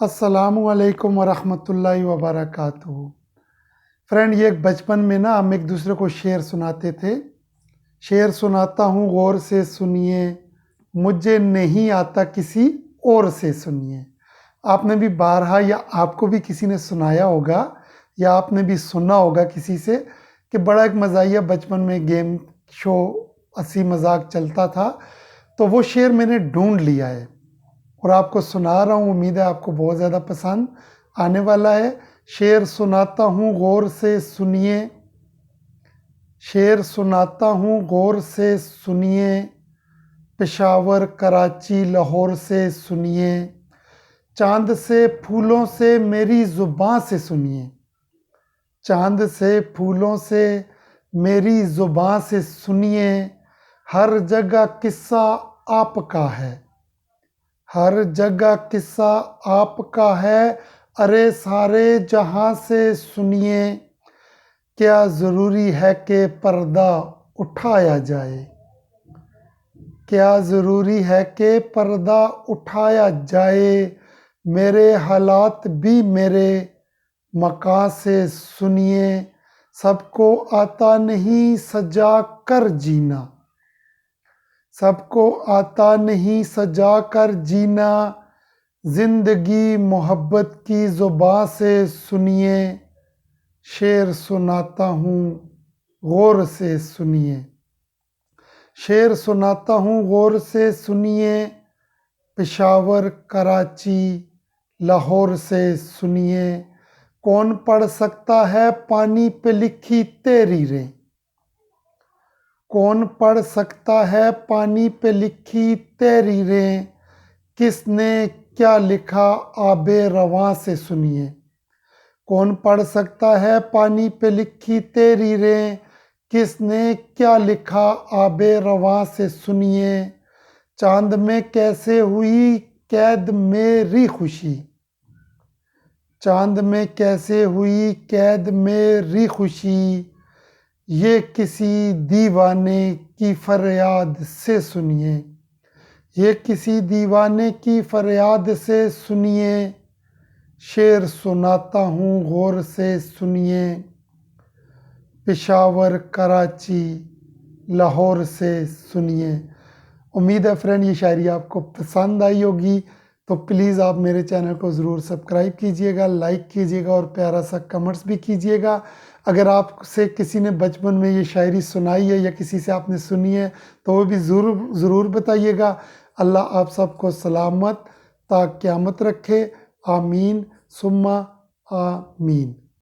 असलकम वरहमतुल्लाहि वबरकातुहू। फ्रेंड, ये बचपन में ना हम एक दूसरे को शेर सुनाते थे। शेर सुनाता हूँ, गौर से सुनिए। मुझे नहीं आता किसी और से सुनिए। आपने भी बारहा या आपको भी किसी ने सुनाया होगा, या आपने भी सुना होगा किसी से, कि बड़ा एक मज़ाइया बचपन में गेम शो हँसी मज़ाक चलता था तो वो शेर मैंने ढूंढ लिया है। और आपको सुना रहा हूँ, उम्मीद है आपको बहुत ज़्यादा पसंद आने वाला है। शेर सुनाता हूँ, गौर से सुनिए। शेर सुनाता हूँ, गौर से सुनिए। पेशावर कराची, लाहौर से सुनिए। चाँद से फूलों से मेरी ज़ुबान से सुनिए। चाँद से फूलों से मेरी ज़ुबान से सुनिए। हर जगह किस्सा आपका है। हर जगह किस्सा आपका है। अरे सारे जहाँ से सुनिए, क्या ज़रूरी है कि पर्दा उठाया जाए? क्या ज़रूरी है कि पर्दा उठाया जाए? मेरे हालात भी मेरे मकान से सुनिए, सबको आता नहीं सजा कर जीना। सबको आता नहीं सजा कर जीना। ज़िंदगी मोहब्बत की ज़ुबा से सुनिए। शेर सुनाता हूँ, गौर से सुनिए। शेर सुनाता हूँ, गौर से सुनिए। पेशावर, कराची, लाहौर से सुनिए। कौन पढ़ सकता है पानी पे लिखी तेरी रे। कौन पढ़ सकता है पानी पे लिखी तहरीरें? किसने क्या लिखा? आबे रवा से सुनिए। कौन पढ़ सकता है पानी पे लिखी तहरीरें? किसने क्या लिखा? आबे रवा से सुनिए। चाँद में कैसे हुई कैद मेरी खुशी? चाँद में कैसे हुई कैद मेरी खुशी? ये किसी दीवाने की फरियाद से सुनिए। ये किसी दीवाने की फरियाद से सुनिए। शेर सुनाता हूँ, गौर से सुनिए। पेशावर कराची, लाहौर से सुनिए। उम्मीद है फ्रेंड, ये शायरी आपको पसंद आई होगी। तो प्लीज़ आप मेरे चैनल को ज़रूर सब्सक्राइब कीजिएगा, लाइक कीजिएगा और प्यारा सा कमेंट्स भी कीजिएगा। अगर आपसे किसी ने बचपन में ये शायरी सुनाई है या किसी से आपने सुनी है तो वो भी ज़रूर ज़रूर बताइएगा। अल्लाह आप सबको सलामत ता क़्यामत रखे। आमीन, सुम्मा, आमीन।